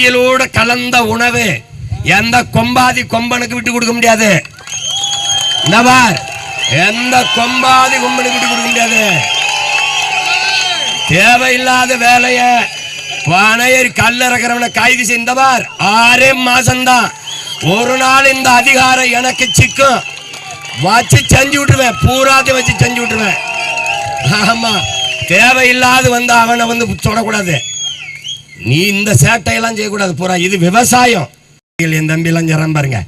அறிவியலோட கலந்த உணவு. எந்த கொம்பாதி கொம்பனுக்கு விட்டு கொடுக்க முடியாது. எந்த கொம்பாதி கொம்பனுக்கு விட்டு கொடுக்க முடியாது. தேவையில்லாத வேலைய பனையர் கல் இறக்குறவனை கைது செய்தவார் ஆறே மாசம்தான். ஒரு நாள் இந்த அதிகாரம் எனக்கு சிக்கும். வச்சு செஞ்சு விட்டுருவேன் பூராத்தையும் வச்சு செஞ்சு விட்டுருவேன். ஆமா தேவையில்லாது வந்து அவனை வந்து தொடக்கூடாது நீ இந்த சேட்டையெல்லாம் செய்யக்கூடாது பூரா இது விவசாயம். என் தம்பியெல்லாம் ஜரம் பாருங்க.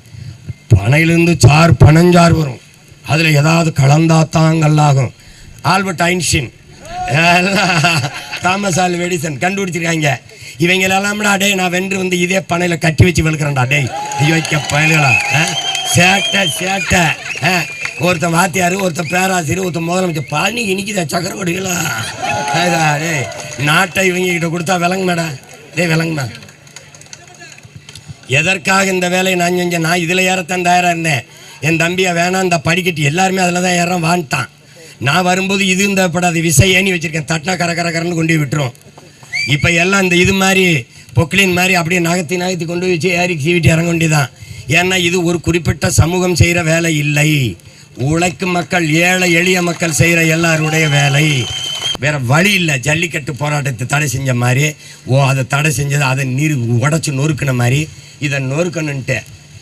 பனையிலிருந்து சார் பனஞ்சாறு வரும். அதில் ஏதாவது கலந்தாத்தான் கல்லாகும். Albert Einstein. Thomas Alva Edison கண்டுபிடிச்சிருக்காங்க. இவங்களெல்லாம்டா டேய் நான் வென்று வந்து இதே பனையில் கட்டி வச்சு வெளுக்கிறேன்டா டேய். ஐயோ பயல்களா ஆ? சேட்டை சேட்டை ஒருத்த ஒருத்தன் வாத்தியார் ஒருத்தன் பேராசிரியர் ஒருத்தன் முதலமைச்சர். பழனி இனிக்குதா சக்கரவடிகளா? அதா, டேய் நாட்டை இவங்க கிட்ட கொடுத்தா விளங்குமாடா. டேய் விளங்குமா? எதற்காக இந்த வேலையை நான் செஞ்சேன்? நான் இதில் ஏறத்தான் தயாராக இருந்தேன். என் தம்பியை வேணாம் இந்த படிக்கட்டு எல்லாருமே அதில் தான் ஏறோம் வான்ட்டான். நான் வரும்போது இது இந்த படாது விசை ஏணி வச்சுருக்கேன். தட்டினா கர கர கரன்னு கொண்டு போய் விட்டுரும். இப்போ எல்லாம் இந்த இது மாதிரி பொக்லின் மாதிரி அப்படியே நகர்த்தி நகர்த்தி கொண்டு வச்சு ஏறி சீவிட்டு இறங்க வேண்டியதான் ஏன்னா இது ஒரு குறிப்பிட்ட சமூகம் செய்கிற வேலை இல்லை. உழைக்கும் மக்கள் ஏழை எளிய மக்கள் செய்கிற எல்லாருடைய வேலை. வேற வழி இல்லை. ஜல்லிக்கட்டு போராட்டத்தை தடை செஞ்ச மாதிரி ஓ அதை தடை செஞ்சது அதை நீர் உடச்சி நொறுக்கின மாதிரி இதை நொறுக்கணுன்ட்டு.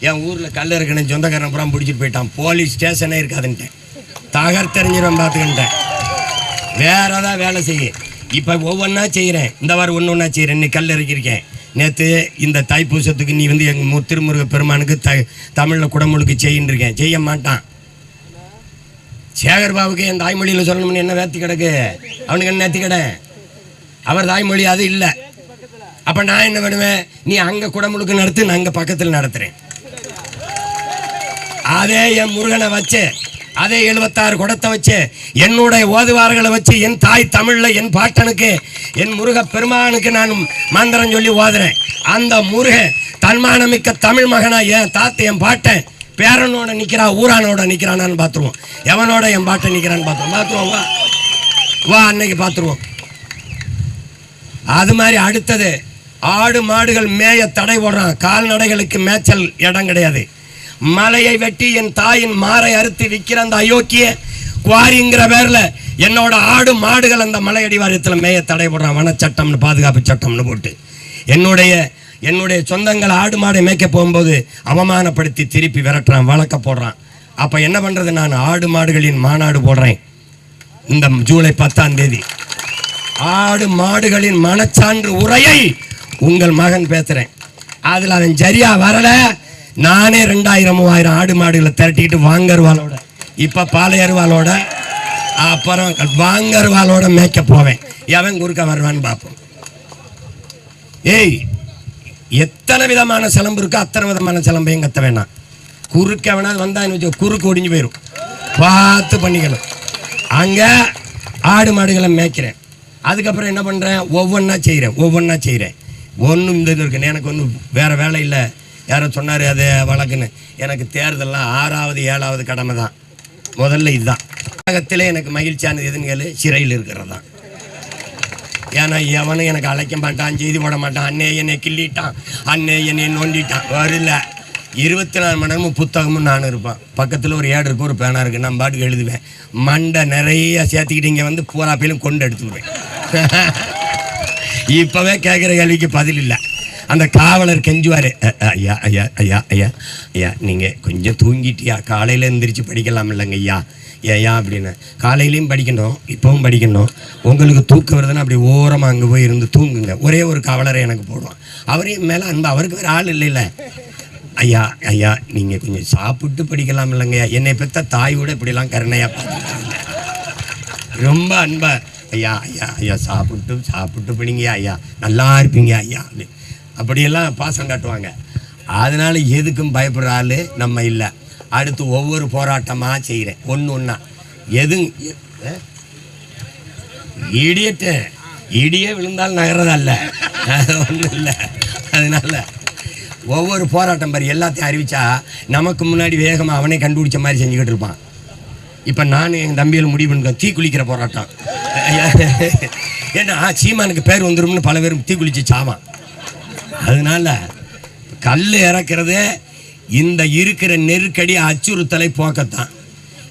என் ஊரில் கல் இருக்கணும் சொந்தக்காரன் புறம் பிடிச்சிட்டு போயிட்டான். போலீஸ் ஸ்டேஷனே இருக்காதுன்ட்டேன் தகர்த்தெறிஞ்சிடும் பார்த்துக்கிட்டேன் வேற ஏதாவது வேலை செய்ய. இப்போ ஒவ்வொன்றா செய்கிறேன் இந்த வாரம் ஒன்று ஒன்றா செய்கிறேன் இன்னைக்கு கல் இறக்கியிருக்கேன். நேற்று இந்த தைப்பூசத்துக்கு நீ வந்து எங்கள் திருமுருக பெருமானுக்கு த தமிழில் குடமுழுக்கு செய்யின்னு இருக்கேன் செய்ய மாட்டான். சேகர் பாபுக்கு என் தாய்மொழியில் சொல்லணும்னு என்ன வேத்தி கிடக்கு? அவனுக்கு என்ன நேத்தி கிட? அவர் தாய்மொழி அது இல்லை. அப்போ நான் என்ன பண்ணுவேன்? நீ அங்கே குடமுழுக்கு நடத்து நான் அங்கே பக்கத்தில் நடத்துகிறேன் அதே என் முருகனை வச்சு அதே எழுபத்தாறு குடத்தை வச்சு என்னுடைய ஓதுவார்களை வச்சு என் தாய் தமிழில் என் பாட்டனுக்கு என் முருக பெருமானுக்கு நான் மந்திரம் சொல்லி ஓதுறேன். அந்த முருகன் தன்மானமிக்க தமிழ் மகனா என் தாத்தை என் பாட்டன் பேரனோட நிற்கிறா ஊரானோட நிற்கிறானான்னு பார்த்துருவோம். எவனோட என் பாட்டை நிற்கிறான்னு பார்த்துருவோம். பார்த்துருவோம் வா. வா அன்னைக்கு பார்த்துருவோம். அது மாதிரி அடுத்தது ஆடு மாடுகள் மேய தடை போடுறான் கால்நடைகளுக்கு மேய்ச்சல் இடம் கிடையாது. மலையை வெட்டி என் தாயின் மாரை அறுத்து விற்கிற அந்த அயோக்கிய குவாரிங்கிற பேரில் என்னோட ஆடு மாடுகள் அந்த மலையடிவாரத்தில் மேய தடை போடுறான். வனச்சட்டம்னு பாதுகாப்பு சட்டம்னு போட்டு. என்னுடைய என்னுடைய சொந்தங்கள் ஆடு மாடை மேய்க்க போகும்போது அவமானப்படுத்தி திருப்பி விரட்டுறான் வழக்க போடுறான். அப்போ என்ன பண்ணுறது நான்? ஆடு மாடுகளின் மாநாடு போடுறேன். இந்த ஜூலை பத்தாம் தேதி. ஆடு மாடுகளின் மனச்சான்று உரையை உங்கள் மகன் பேசுகிறேன் அதில் அவன் சரியா வரல. நானே ரெண்டாயிரம் மூவாயிரம் ஆடு மாடுகளை திரட்டிக்கிட்டு வாங்கருவாலோட இப்போ பாலையருவாளோட அப்புறம் வாங்கருவாலோட மேய்க்க போவேன். எவன் குறுக்க வருவான்னு பார்ப்போம். ஏய் எத்தனை விதமான சிலம்பு இருக்கோ அத்தனை விதமான சிலம்பையும் கத்த வேணாம். குறுக்க வேணாலும் வந்தான்னு வச்சு குறுக்கு ஒடிஞ்சு போயிடும் பார்த்து பண்ணிக்கணும். அங்கே ஆடு மாடுகளை மேய்க்கிறேன். அதுக்கப்புறம் என்ன பண்ணுறேன் ஒவ்வொன்றா செய்கிறேன் ஒவ்வொன்றா செய்கிறேன் ஒன்றும் இந்த இது இருக்குன்னு எனக்கு ஒன்றும் வேறு வேலை இல்லை. யாரோ சொன்னார் அது வழக்குன்னு. எனக்கு தேர்தல்லாம் ஆறாவது ஏழாவது கடமை தான் முதல்ல இதுதான். உலகத்திலே எனக்கு மகிழ்ச்சியானது எதுன்னு கேளு? சிறையில் இருக்கிறது தான் ஏன்னா எவனும் எனக்கு அழைக்க மாட்டான் செய்தி போட மாட்டான். அண்ணே என்னை கிள்ளிட்டான் அண்ணே என்னை நோண்டிட்டான். வரல. இருபத்தி நாலு மணி நேரமும் புத்தகமும் நான் இருப்பேன். பக்கத்தில் ஒரு ஏடு இருக்கும் ஒரு பேனா இருக்குது நான் பாட்டுக்கு எழுதுவேன். மண்டை நிறைய சேர்த்துக்கிட்டு இங்கே வந்து பூராப்பையிலும் கொண்டு எடுத்துக்குவேன் இப்போவே கேட்குற கேள்விக்கு பதில் இல்லை. அந்த காவலர் கெஞ்சுவார். ஐயா ஐயா ஐயா ஐயா ஐயா நீங்கள் கொஞ்சம் தூங்கிட்டியா? காலையில் எந்திரிச்சு படிக்கலாம் இல்லைங்க ஐயா. ஏயா அப்படின்னு. காலையிலையும் படிக்கணும் இப்போவும் படிக்கணும் உங்களுக்கு தூக்கம் வருதுன்னு அப்படி ஓரமாக அங்கே போய் இருந்து தூங்குங்க. ஒரே ஒரு கவலரை எனக்கு போடுவான். அவரையும் மேலே அன்பு அவருக்கு வேறு ஆள் இல்லைல்ல. ஐயா ஐயா நீங்கள் கொஞ்சம் சாப்பிட்டு படிக்கலாம் இல்லைங்கய்யா. என்னை பெற்ற தாய் இப்படிலாம் கருணையாக பார்த்துட்டாங்க ரொம்ப அன்பா ஐயா ஐயா ஐயா சாப்பிட்டு சாப்பிட்டு படிங்க ஐயா. நல்லா இருப்பீங்க ஐயா அப்படி அப்படியெல்லாம் பாசம் காட்டுவாங்க. அதனால் எதுக்கும் பயப்படுற ஆள் நம்ம இல்லை. அடுத்து ஒவ்வொரு போராட்டமாக செய்கிறேன் ஒன்று ஒன்றா எது இடியட்டு இடியே விழுந்தாலும் நகரதல்ல ஒன்றும் இல்லை. அதனால ஒவ்வொரு போராட்டம் பாரு எல்லாத்தையும் அறிவிச்சா நமக்கு முன்னாடி வேகமாக அவனே கண்டுபிடிச்ச மாதிரி செஞ்சுக்கிட்டு இருப்பான். இப்போ நான் எங்கள் தம்பியில் முடிவு பண்ணிருக்கேன் தீ குளிக்கிற போராட்டம். ஏன்னா சீமானுக்கு பேர் வந்துரும்னு பல பேரும் தீ குளிச்சு சாவான். அதனால கல் இறக்குறது இந்த இருக்கிற நெருக்கடி அச்சுறுத்தலை போக்கத்தான்.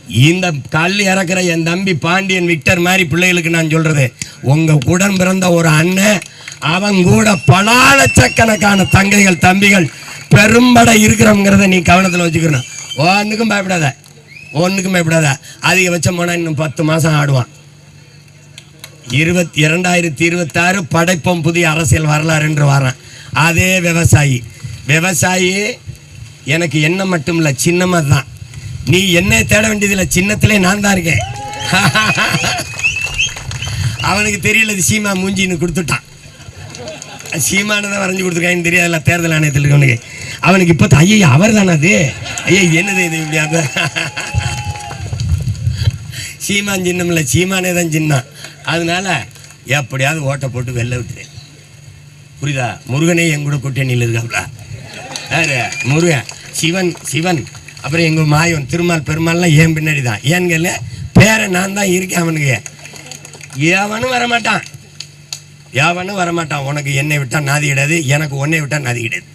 இந்த கல் இறக்குற என் தம்பி பாண்டியன் விக்டர் மாதிரி பிள்ளைகளுக்கு நான் சொல்றது உங்க உடன் பிறந்த ஒரு அண்ணன் அவன் கூட பல லட்சக்கணக்கான தங்கைகள் தம்பிகள் பெரும்பட இருக்கிறவங்கிறத நீ கவனத்தில் வச்சுக்கணும். ஒன்றுக்கும் பயப்படாத. ஒன்றுக்கும் பயப்படாத. அதிகபட்சம் போனால் இன்னும் பத்து மாதம் ஆடுவான். இருபத்தி இரண்டாயிரத்தி இருபத்தாறு படைப்போம் புதிய அரசியல் வரலாறு என்று வரேன் அதே விவசாயி. விவசாயி எனக்கு என்ன மட்டும் இல்லை சின்னமாக தான். நீ என்ன தேட வேண்டியதில்லை சின்னத்திலே நான் தான் இருக்கேன். அவனுக்கு தெரியல இது சீமா மூஞ்சின்னு கொடுத்துட்டான். சீமானு தான் வரைஞ்சி கொடுத்துருக்கான்னு தெரியாதுல்ல தேர்தல் ஆணையத்தில் இருக்கவனுக்கு. அவனுக்கு இப்போ ஐயா அவர் தானே அது? ஐயா என்னது இது இப்படி சீமான் சின்னம் இல்லை சீமானே தான் சின்னம். அதனால எப்படியாவது ஓட்டை போட்டு வெளில விட்டுரு. புரியுதா? முருகனே என் கூட கூட்டணியில் இருக்காப்ல. முருகன் சிவன் சிவன் அப்புறம் எங்கள் மாயவன் திருமால் பெருமாள்லாம் ஏன் பின்னாடி தான் ஏன்னு கேள்வி பேரை நான் தான் இருக்கேன் அவனுக்கு. ஏவனும் வரமாட்டான். ஏவனும் வரமாட்டான். உனக்கு என்னை விட்டால் நாதி கிடையாது எனக்கு உன்னை விட்டால் நாதி கிடையாது.